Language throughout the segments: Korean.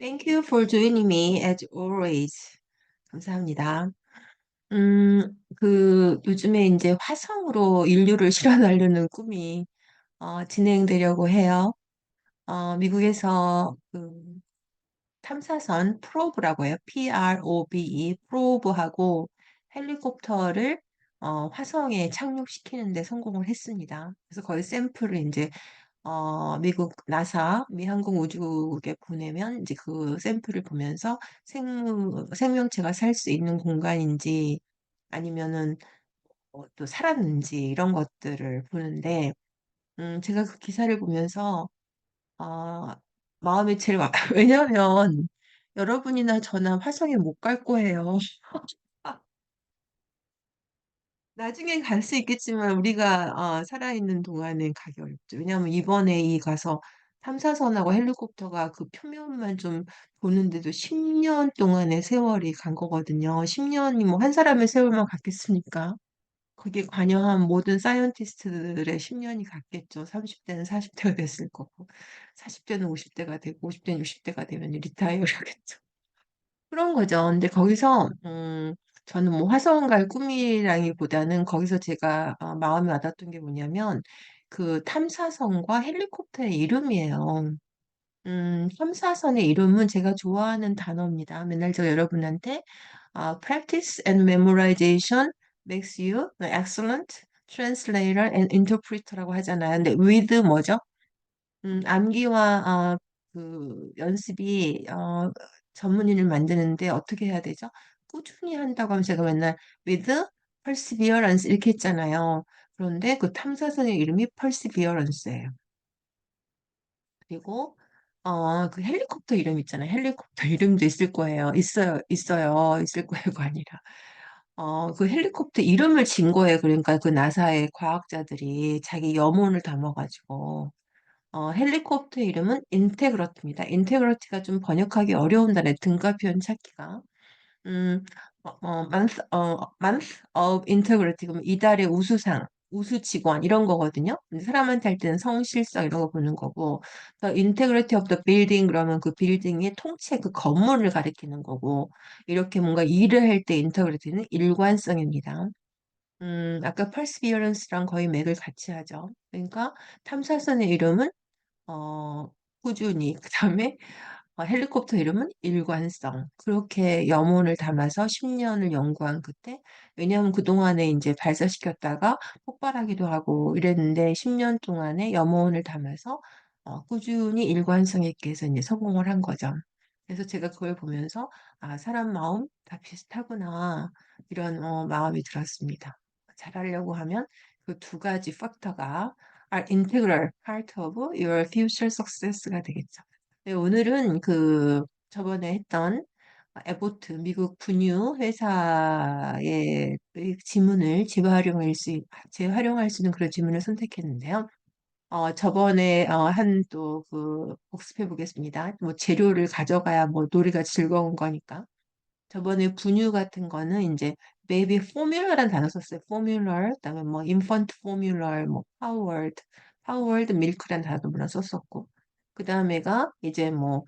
Thank you for joining me as always. 감사합니다. 음, 그 요즘에 이제 화성으로 인류를 실어나르는 꿈이 어, 진행되려고 해요. 어, 미국에서 그 탐사선 프로브라고 해요. P-R-O-B-E, 프로브하고 헬리콥터를 어, 화성에 착륙시키는데 성공을 했습니다. 그래서 거의 샘플을 이제 어, 미국 나사, 미 항공우주국에 보내면 이제 그 샘플을 보면서 생, 생명체가 살 수 있는 공간인지 아니면은 어, 또 살았는지 이런 것들을 보는데, 음, 제가 그 기사를 보면서, 어, 마음이 제일, 와- 왜냐면 여러분이나 저나 화성에 못 갈 거예요. 나중엔 갈수 있겠지만 우리가 어, 살아있는 동안은 가기 어렵죠. 왜냐하면 이번에 이 가서 탐사선하고 헬리콥터가 그 표면만 좀 보는데도 10년 동안의 세월이 간 거거든요. 10년이 뭐 한 사람의 세월만 갔겠습니까? 거기에 관여한 모든 사이언티스트들의 10년이 갔겠죠. 30대는 40대가 됐을 거고, 40대는 50대가 되고, 50대는 60대가 되면 리타이어를 하겠죠. 그런 거죠. 근데 거기서 음, 저는 뭐 화성 갈 꿈이라기보다는 거기서 제가 어, 마음이 와닿았던 게 뭐냐면 그 탐사선과 헬리콥터의 이름이에요. 음, 탐사선의 이름은 제가 좋아하는 단어입니다. 맨날 제가 여러분한테 아, practice and memorization makes you excellent translator and interpreter라고 하잖아요. 근데 with 뭐죠? 음, 암기와 어, 그 연습이 어, 전문의를 만드는데 어떻게 해야 되죠? 꾸준히 한다고 하면 제가 맨날 with perseverance 이렇게 했잖아요. 그런데 그 탐사선의 이름이 perseverance예요. 그리고 어, 그 헬리콥터 이름 있잖아요. 헬리콥터 이름도 있을 거예요. 있어요, 있어요. 있을 거예요가 아니라. 어, 그 헬리콥터 이름을 진 거예요. 그러니까 그 나사의 과학자들이 자기 염원을 담아가지고. 어, 헬리콥터 이름은 인테그러티입니다. 인테그러티가 좀 번역하기 어려운 단어, 등가 표현 찾기가. 음, 어, 어, month, 어, month of integrity, 그러면 이달의 우수상, 우수 직원, 이런 거거든요. 근데 사람한테 할 때는 성실성 이런 거 보는 거고, the integrity of the building, 그러면 그 빌딩의 통째 그 건물을 가리키는 거고, 이렇게 뭔가 일을 할때 인테그리티는 일관성입니다. 음, 아까 perseverance랑 거의 맥을 같이 하죠. 그러니까 탐사선의 이름은 어, 꾸준히, 그 다음에 어, 헬리콥터 이름은 일관성. 그렇게 염원을 담아서 10년을 연구한 그때, 왜냐하면 그동안에 이제 발사시켰다가 폭발하기도 하고 이랬는데 10년 동안에 염원을 담아서 어, 꾸준히 일관성 있게 해서 이제 성공을 한 거죠. 그래서 제가 그걸 보면서 아, 사람 마음 다 비슷하구나. 이런 어, 마음이 들었습니다. 잘하려고 하면 그 두 가지 팩터가 are integral part of your future success가 되겠죠. 네, 오늘은 그 저번에 했던 에보트 미국 분유 회사의 그 지문을 재활용할 수 있- 재활용할 수 있는 그런 지문을 선택했는데요. 어, 저번에 어, 한또 그 복습해 보겠습니다. 뭐 재료를 가져가야 뭐 놀이가 즐거운 거니까. 저번에 분유 같은 거는 이제 베이비 포뮬러라는 단어 썼어요. 포뮬러, 그다음에 뭐 인펀트 포뮬러, 뭐 파워드, 파워드 밀크라는 단어도 물론 썼었고, 그 다음에가 이제 뭐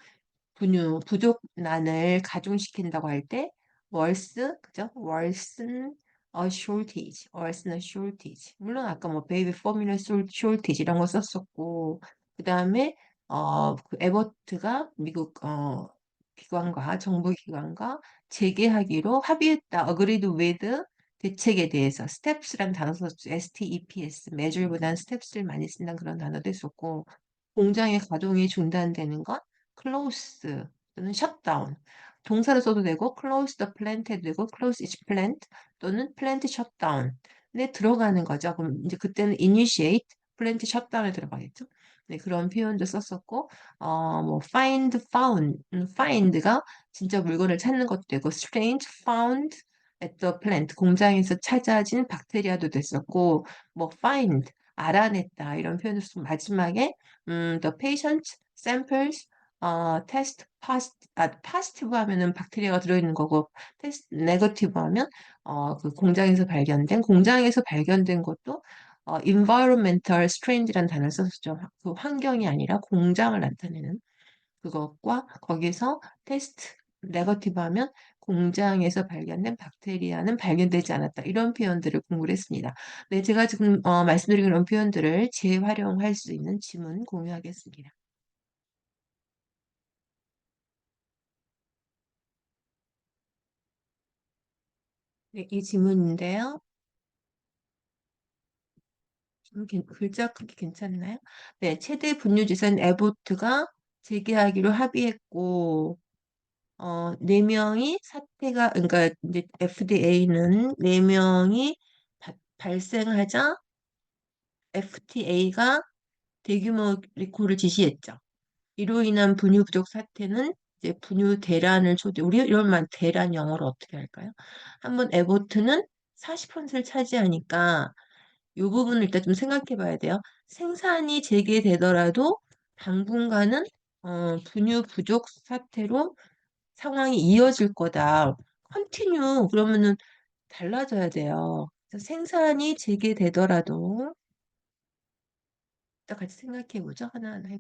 분유 부족난을 가중시킨다고 할때 월스, 그죠? 월슨 a shortage, 월슨 a shortage. 물론 아까 뭐 베이비 포뮬러 shortage 이런 거 썼었고, 그 다음에 어, 그 에버트가 미국 어 기관과 정부 기관과 재개하기로 합의했다. agreed with 대책에 대해서 steps란 단어 썼죠. steps measure보다는 steps를 많이 쓴다는 그런 단어도 있었고 공장의 가동이 중단되는 것 close 또는 shutdown 동사를 써도 되고 close the plant 해도 되고 close each plant 또는 plant shutdown에 들어가는 거죠. 그럼 이제 그때는 initiate plant shutdown에 들어가겠죠. 네, 그런 표현도 썼었고 어, 뭐 find, found, 음, find가 진짜 물건을 찾는 것도 되고 strange, found at the plant 공장에서 찾아진 박테리아도 됐었고 뭐 find 알아냈다 이런 표현을 쓰고 마지막에 음, the patient samples 어, test pos, 아, positive 하면은 박테리아가 들어있는 거고 test negative 하면 어, 그 공장에서 발견된 공장에서 발견된 것도 어, environmental strain이라는 단어를 썼었죠. 그 환경이 아니라 공장을 나타내는. 그것과 거기서 테스트 네거티브 하면 공장에서 발견된 박테리아는 발견되지 않았다. 이런 표현들을 공부를 했습니다. 네, 제가 지금 어, 말씀드린 그런 표현들을 재활용할 수 있는 지문 공유하겠습니다. 네, 이 지문인데요. 글자 크기 괜찮나요? 네, 최대 분유지선 에보트가 재개하기로 합의했고, 어, 네 명이 사태가, 그러니까 이제 FDA는 네 명이 바- 발생하자 FTA가 대규모 리콜을 지시했죠. 이로 인한 분유 부족 사태는 이제 분유 대란을 초래, 우리 이런 말 대란 영어로 어떻게 할까요? 한번 에보트는 40%를 차지하니까 이 부분을 일단 좀 생각해 봐야 돼요. 생산이 재개되더라도 당분간은 어, 분유 부족 사태로 상황이 이어질 거다. 컨티뉴 그러면은 달라져야 돼요. 생산이 재개되더라도 또 같이 생각해 보죠. 하나하나 해.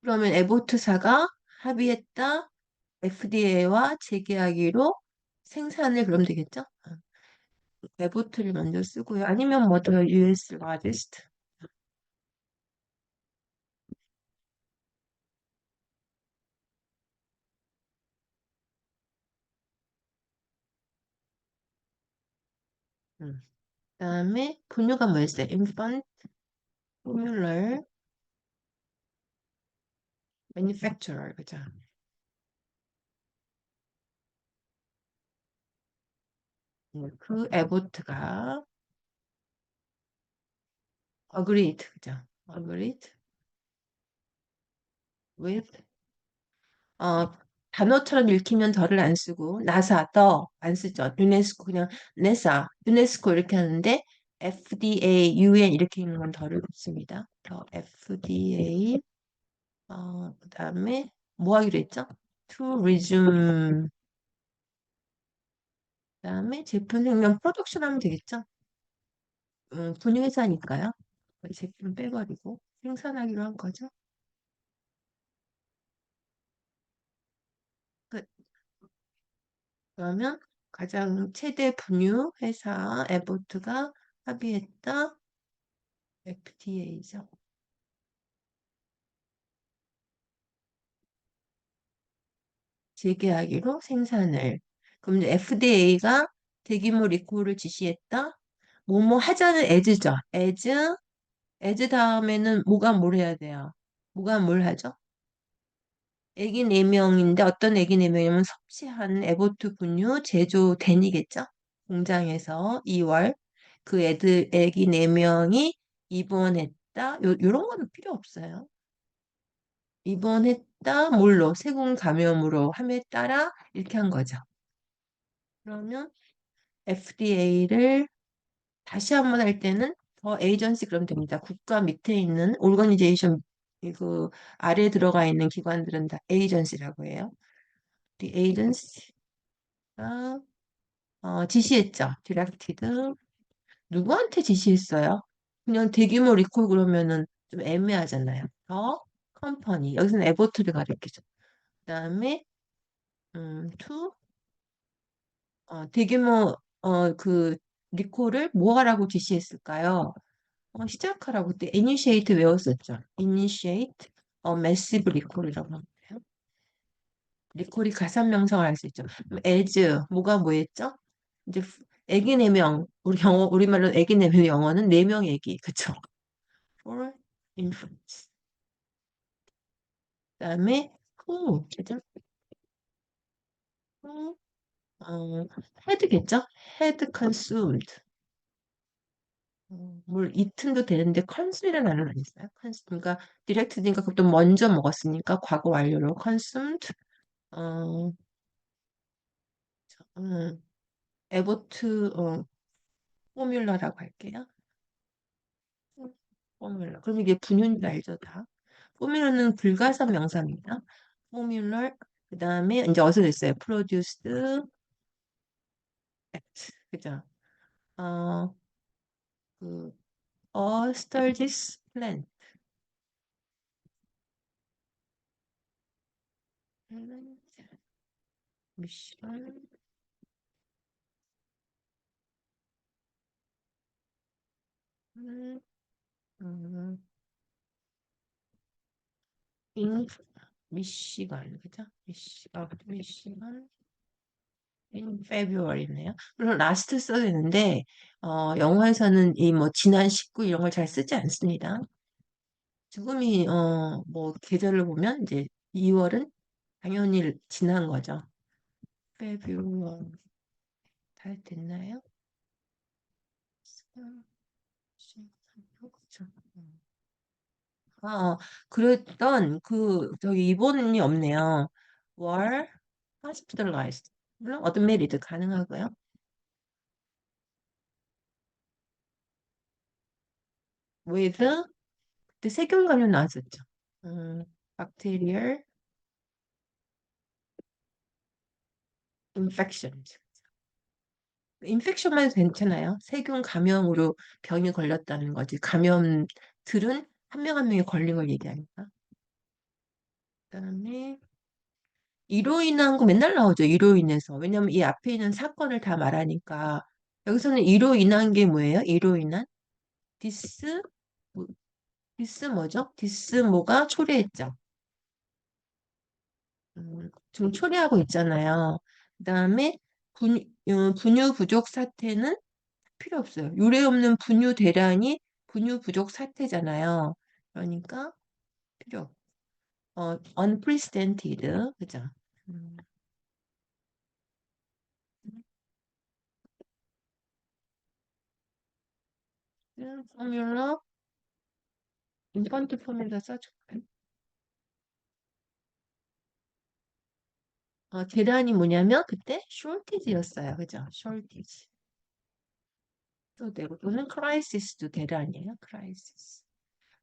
그러면 에보트사가 합의했다. FDA와 재계하기로 생산을 그럼 되겠죠? 어, 에보트를 먼저 쓰고요. 아니면 뭐 더 US largest. 음. 그다음에 분유가 뭐였어요? infant formula manufacturer 그죠? 음, 그 에보트가 agreed 그죠? agreed with 어 단어처럼 읽히면 더를 안 쓰고 나사 더 안 쓰죠. 유네스코 그냥 네사 유네스코 이렇게 하는데 FDA, UN 이렇게 있는 건 더를 붙습니다. 더 FDA 어 그다음에 뭐 하기로 했죠? To resume 그다음에 제품 생명 프로덕션 하면 되겠죠? 음, 분유회사니까요. 제품 빼버리고 생산하기로 한 거죠. 그러면 가장 최대 분유 회사 에보트가 합의했다. FTA죠. 재개하기로 생산을. 그럼 이제 FDA가 대규모 리콜을 지시했다. 뭐뭐 하자는 as죠. as, as 다음에는 뭐가 뭘 해야 돼요? 뭐가 뭘 하죠? 애기 4명인데 어떤 애기 4명이냐면 섭취한 에보트 분유 제조 된이겠죠? 공장에서 2월 그 애들 애기 4명이 입원했다. 요, 요런 거는 필요 없어요. 입원했다. 뭘로? 세균 감염으로 함에 따라 이렇게 한 거죠. 그러면 FDA를 다시 한번 할 때는 더 에이전시 그러면 됩니다. 국가 밑에 있는 오르거니제이션 그 아래에 들어가 있는 기관들은 다 에이전시라고 해요. The agency가 어, 지시했죠. directed 누구한테 지시했어요? 그냥 대규모 리콜 그러면은 좀 애매하잖아요. 더 컴퍼니 여기서는 에버트를 가리키죠. 그다음에 음, to 어, 대규모 어, 그 리콜을 뭐 하라고 지시했을까요? 어, 시작하라고 그때 initiate 외웠었죠. initiate 어, massive recall이라고 하는데요. 리콜이 가산명성을 할 수 있죠. as 뭐가 뭐였죠? 이제 애기 4명 우리 영어 우리말로 애기 4명 영어는 4명 애기 그쵸? for infants 그 다음에 who 그죠? who 어, had겠죠? had consumed 어, 물 eaten도 되는데 consume이라는 단어는 안 있어요. consume 그러니까 direct니까 그것도 먼저 먹었으니까 과거 완료로 consumed 어, 음, 에보트 어, 포뮬러라고 할게요. 포뮬러. 그럼 이게 분유인 줄 알죠, 다? 포뮬러는 불가산 명사입니다. 포뮬러. 그 다음에 이제 어디서 됐어요? produced at. 그죠? 어, 그, a sturgis plant. 미션 음, 음, 인 미시간 그죠? 미시 아 미시간 February네요. 물론 last 써야 되는데 어, 영어에서는 이 뭐 지난 19 이런 걸 잘 쓰지 않습니다. 지금이 어, 뭐 계절을 보면 이제 2월은 당연히 지난 거죠. 잘 됐나요? 아, 그랬던 그 저기 이번이 없네요. were hospitalized. 물론 admitted 가능하고요. With 그때 세균 감염 나왔었죠. 음, bacterial infections. 인펙션만 괜찮아요. 세균 감염으로 병이 걸렸다는 거지. 감염들은 한 명 한 명이 걸린 걸 얘기하니까. 그다음에 이로 인한 거 맨날 나오죠. 이로 인해서. 왜냐면 이 앞에 있는 사건을 다 말하니까. 여기서는 이로 인한 게 뭐예요? 이로 인한? 디스? 디스모죠? 디스모가 초래했죠. 음, 지금 초래하고 있잖아요. 그 다음에 분유, 어, 분유 부족 사태는 필요 없어요. 요래 없는 분유 대란이 분유 부족 사태잖아요. 그러니까 필요 없 어, unprecedented. 그죠? 음. 네, formula 2번트 폼에다 써줄까요? 어, 계란이 뭐냐면 그때 숄티지였어요. 그죠? 숄티지. 또 네, 되고 또는 크라이시스도 대란이에요. 크라이시스.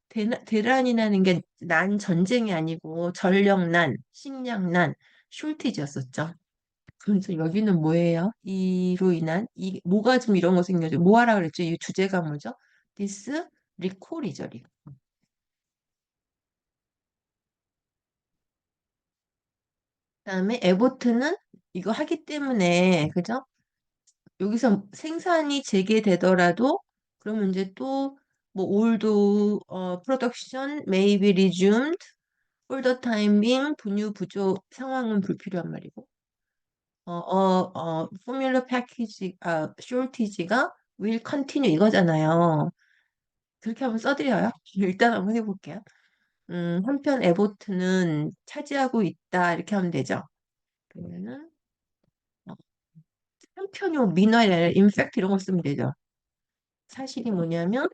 대란, 대란이라는 게 난 전쟁이 아니고 전력난, 식량난, 숄티지였었죠. 그래서 여기는 뭐예요? 이로 인한 이 뭐가 좀 이런 거 생겨죠. 뭐 하라 그랬죠? 이 주제가 뭐죠? 디스 리콜이죠. 리콜. 그다음에 에보트는 이거 하기 때문에 그죠? 여기서 생산이 재개되더라도 그러면 이제 또뭐 올도 어, production may be 분유 부족 상황은 불필요한 말이고 어, 어, 어, 포뮬러 패키지 아, shortage가 will continue 이거잖아요. 그렇게 한번 써드려요. 일단 한번 해볼게요. 음, 한편 에보트는 차지하고 있다 이렇게 하면 되죠. 그러면은 어, 민화이 아니라 인팩트 이런 거 쓰면 되죠. 사실이 뭐냐면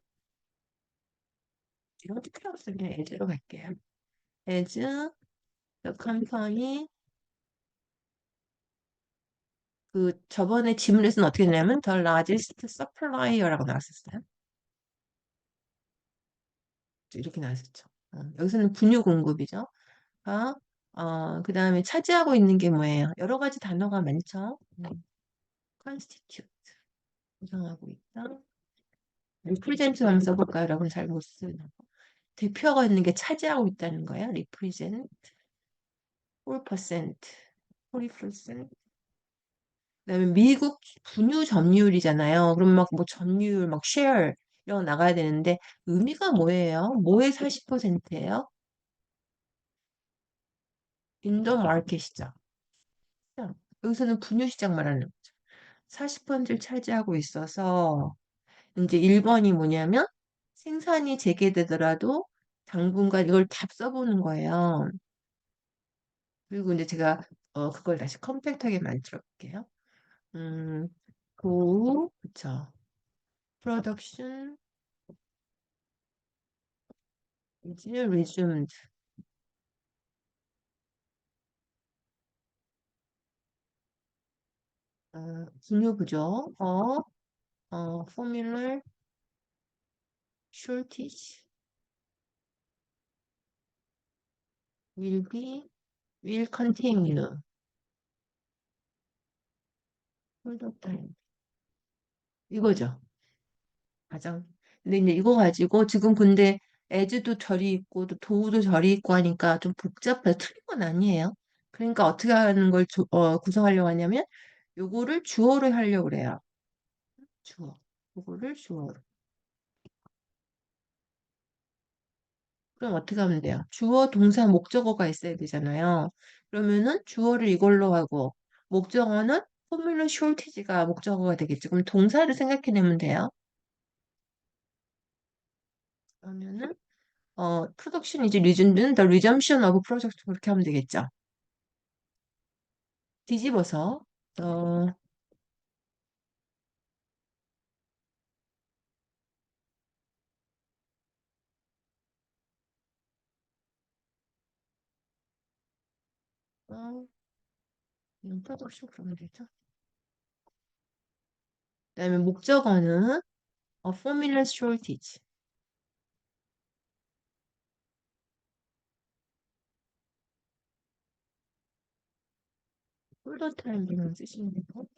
이런 거 필요 없어요. 그냥 as로 갈게요. as the company 그 저번에 지문에서는 어떻게 되냐면 the largest supplier라고 나왔었어요. 이렇게 나왔었죠. 어, 여기서는 분유 공급이죠. 아, 어, 그 다음에 차지하고 있는 게 뭐예요? 여러 가지 단어가 많죠. 음, constitute 구성하고 있다. represent 한번 써볼까요? 여러분 잘 못 쓰는 거. 대표가 있는 게 차지하고 있다는 거예요. represent 4%, 40%. 그다음에 미국 분유 점유율이잖아요. 그럼 막 뭐 점유율, 막 share 거 나가야 되는데 의미가 뭐예요? 뭐의 40%예요? in the market이죠. 여기서는 분유 시장 말하는 거죠. 40%를 차지하고 있어서 이제 1번이 뭐냐면 생산이 재개되더라도 당분간 이걸 다 써보는 거예요. 그리고 이제 제가 어, 그걸 다시 컴팩트하게 만들어 볼게요. 음, go, 그쵸. Production is resumed. 어, 분유 부족, 어, 어, formula shortage will be, will continue. hold up time. 이거죠. 가장. 근데 이제 이거 가지고 지금 근데 as도 절이 있고 또 do도 절이 있고 하니까 좀 복잡해요. 틀린 건 아니에요. 그러니까 어떻게 하는 걸 조- 어, 구성하려고 하냐면 요거를 주어로 하려고 그래요. 주어. 요거를 주어로. 그럼 어떻게 하면 돼요? 주어, 동사, 목적어가 있어야 되잖아요. 그러면은 주어를 이걸로 하고 목적어는 포뮬러 숄티지가 목적어가 되겠죠. 그럼 동사를 생각해내면 돼요. 그러면은 어, production is resumed, the resumption 그렇게 하면 되겠죠. 뒤집어서 어, 어, 이건 production 그러면 되죠. 그다음에 목적어는 a formula shortage. 폴더 타임이라는 쓰시면 되고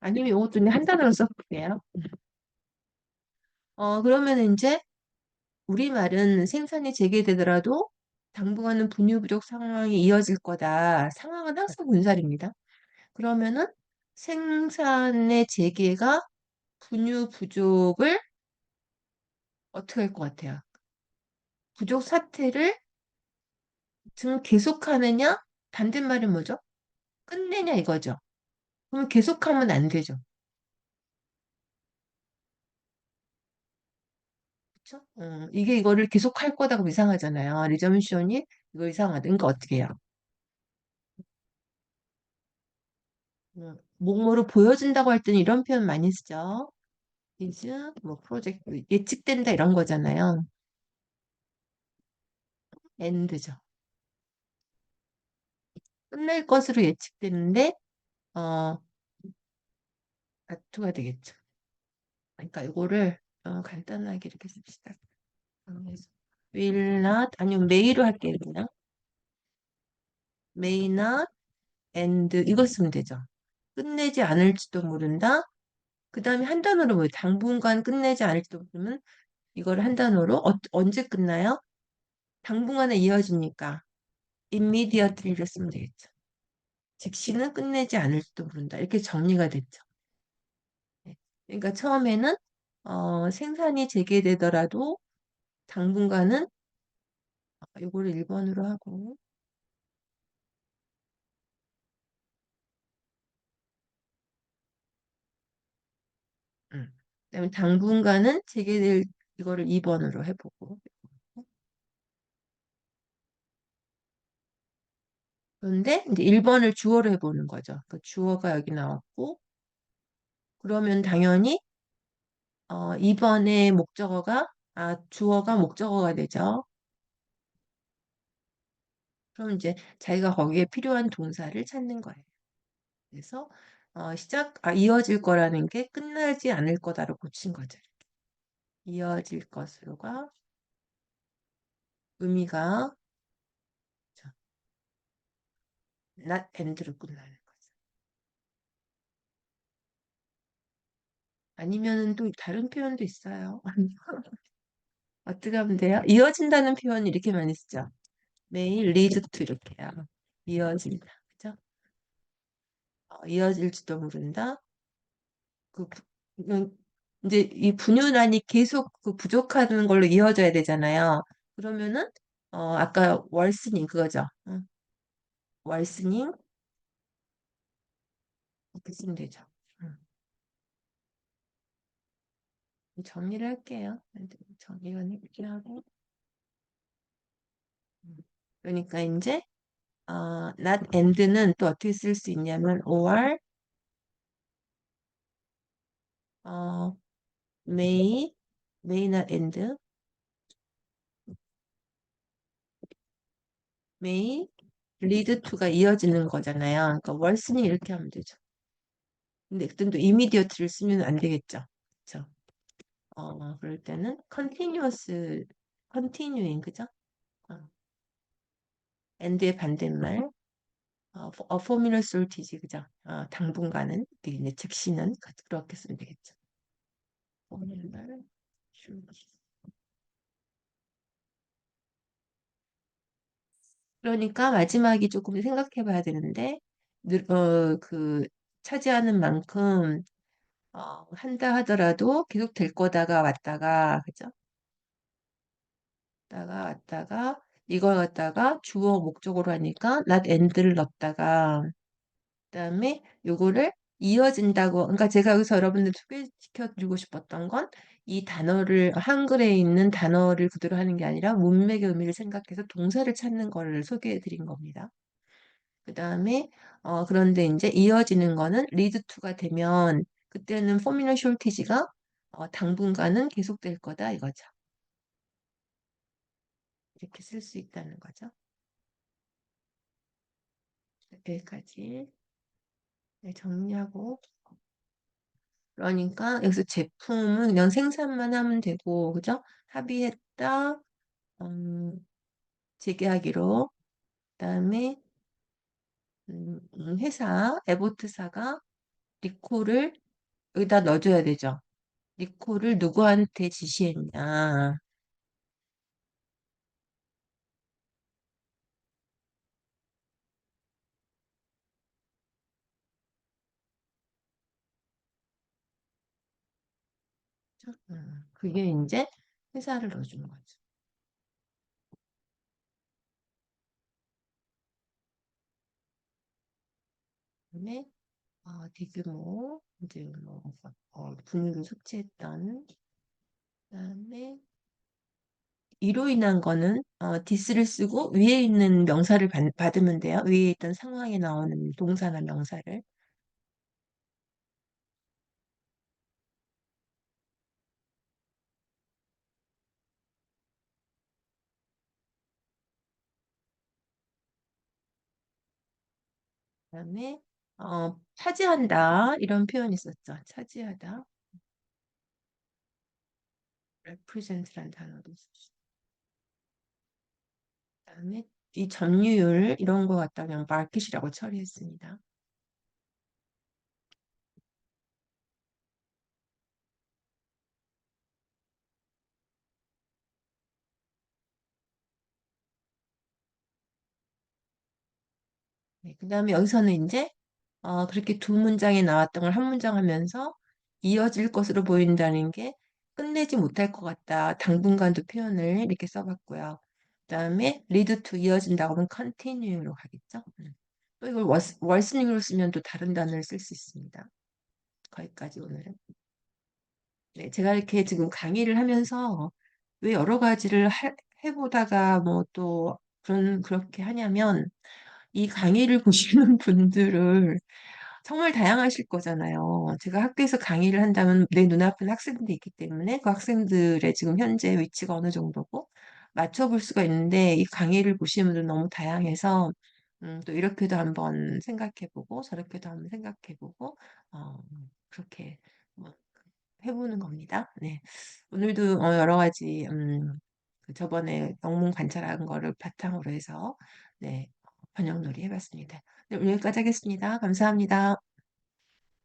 아니면 이것도 그냥 한 단어로 써볼게요. 어, 그러면 이제 우리말은 생산이 재개되더라도 당분간은 분유 부족 상황이 이어질 거다. 상황은 항상 문살입니다. 그러면은 생산의 재개가 분유 부족을 어떻게 할 것 같아요? 부족 사태를 지금 계속하느냐? 반대말은 뭐죠? 끝내냐 이거죠. 그러면 계속하면 안 되죠. 그쵸? 어, 이게 이거를 계속 할 거다고 이상하잖아요. 리저미션이 이거 이상하다. 그러니까 어떻게 해요? 음, 뭐뭐를 보여준다고 할 때는 이런 표현 많이 쓰죠. is 뭐 프로젝트 예측된다 이런 거잖아요. end죠. 끝날 것으로 예측되는데 어 아투가 되겠죠. 그러니까 이거를 어, 간단하게 이렇게 씁시다. will not 아니면 may로 할게요. 그냥 may not end 이거 쓰면 되죠. 끝내지 않을지도 모른다. 그 다음에 한 단어로 뭐 당분간 끝내지 않을지도 모르면 이걸 한 단어로 어, 언제 끝나요? 당분간에 이어지니까 immediately를 쓰면 되겠죠. 즉시는 끝내지 않을지도 모른다. 이렇게 정리가 됐죠. 네. 그러니까 처음에는 어, 생산이 재개되더라도 당분간은 이거를 1번으로 하고 음. 그다음에 당분간은 재개될 이거를 2번으로 해보고 그런데 이제 1번을 주어로 해보는 거죠. 그 주어가 여기 나왔고 그러면 당연히 어, 2번의 목적어가 아 주어가 목적어가 되죠. 그럼 이제 자기가 거기에 필요한 동사를 찾는 거예요. 그래서 어, 시작 아 이어질 거라는 게 끝나지 않을 거다로 고친 거죠. 이어질 것으로가 의미가 자, not end로 끝나는 거죠. 아니면은 또 다른 표현도 있어요. 어떻게 하면 돼요? 이어진다는 표현 이렇게 많이 쓰죠. 매일 lead 이렇게요. 이어진다. 그죠? 어, 이어질지도 모른다. 그 부- 음, 이제 이 분유란이 계속 그 부족하는 걸로 이어져야 되잖아요. 그러면은 어 아까 월스닝 그거죠. 응. 월스닝 이렇게 쓰면 되죠. 응. 정리를 할게요. 정리는 이렇게 하고 음. 그러니까 이제 어, not and는 또 어떻게 쓸 수 있냐면 or 어, may may not end may lead to가 이어지는 거잖아요. 그러니까 월스닝 이렇게 하면 되죠. 근데 그땐 또 immediate를 쓰면 안 되겠죠. 그쵸? 어, 그럴 때는 continuous, continuing, 그죠? 어, and의 반대말, 어, a formula shortage, 그죠? 어, 당분간은, 이제 즉시는 그렇게 쓰면 되겠죠. formula shortage. 그러니까 마지막이 조금 생각해 봐야 되는데, 늘- 어, 그, 차지하는 만큼, 어, 한다 하더라도 계속 될 거다가 왔다가, 그죠? 왔다가 왔다가, 이걸 갖다가 주어 목적으로 하니까 not and를 넣었다가, 그다음에 요거를 이어진다고 그러니까 제가 여기서 여러분들 소개시켜 드리고 싶었던 건 이 단어를 한글에 있는 단어를 그대로 하는 게 아니라 문맥의 의미를 생각해서 동사를 찾는 거를 소개해 드린 겁니다. 그 다음에 어 그런데 이제 이어지는 거는 lead to가 되면 그때는 포뮬러 숄티지가 어, 당분간은 계속될 거다 이거죠. 이렇게 쓸 수 있다는 거죠. 여기까지 네, 정리하고 그러니까 여기서 제품은 그냥 생산만 하면 되고, 그죠? 합의했다, 음, 재계하기로. 그다음에 음, 음, 회사, 에보트사가 리콜을 여기다 넣어줘야 되죠. 리콜을 누구한테 지시했냐. 음, 그게 이제 회사를 넣어주는 거죠. 그다음에 어, 대규모 이제 뭐 어, 분유를 섭취했던 그다음에 이로 인한 거는 어, 디스를 쓰고 위에 있는 명사를 받, 받으면 돼요. 위에 있던 상황에 나오는 동사나 명사를. 다음에 어, 차지한다 이런 표현이 있었죠. 차지하다. represent란 단어도 있었죠. 그다음에 이 점유율 이런 거 갖다 그냥 market이라고 처리했습니다. 네, 그다음에 여기서는 이제 어, 그렇게 두 문장이 나왔던 걸한 문장 하면서 이어질 것으로 보인다는 게 끝내지 못할 것 같다. 당분간도 표현을 이렇게 써 봤고요. 그다음에 lead to 이어진다고 하면 continue로 가겠죠. 음. 또 이걸 월스닝으로 쓰면 또 다른 단어를 쓸 수 있습니다. 거기까지 오늘은. 네, 제가 이렇게 지금 강의를 하면서 왜 여러 가지를 하- 해보다가 뭐 또 그런 그렇게 하냐면 이 강의를 보시는 분들을 정말 다양하실 거잖아요. 제가 학교에서 강의를 한다면 내 눈앞에 학생들이 있기 때문에 그 학생들의 지금 현재 위치가 어느 정도고 맞춰볼 수가 있는데 이 강의를 보시는 분들 너무 다양해서 음, 또 이렇게도 한번 생각해보고 저렇게도 한번 생각해보고 어, 그렇게 뭐 해보는 겁니다. 네. 오늘도 어, 여러 가지 음, 그 저번에 영문 관찰한 거를 바탕으로 해서 네, 번역놀이 해봤습니다. 네, 오늘 여기까지 하겠습니다. 감사합니다.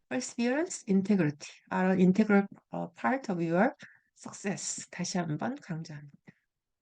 Perseverance, integrity are an integral uh, part of your success. 다시 한번 강조합니다.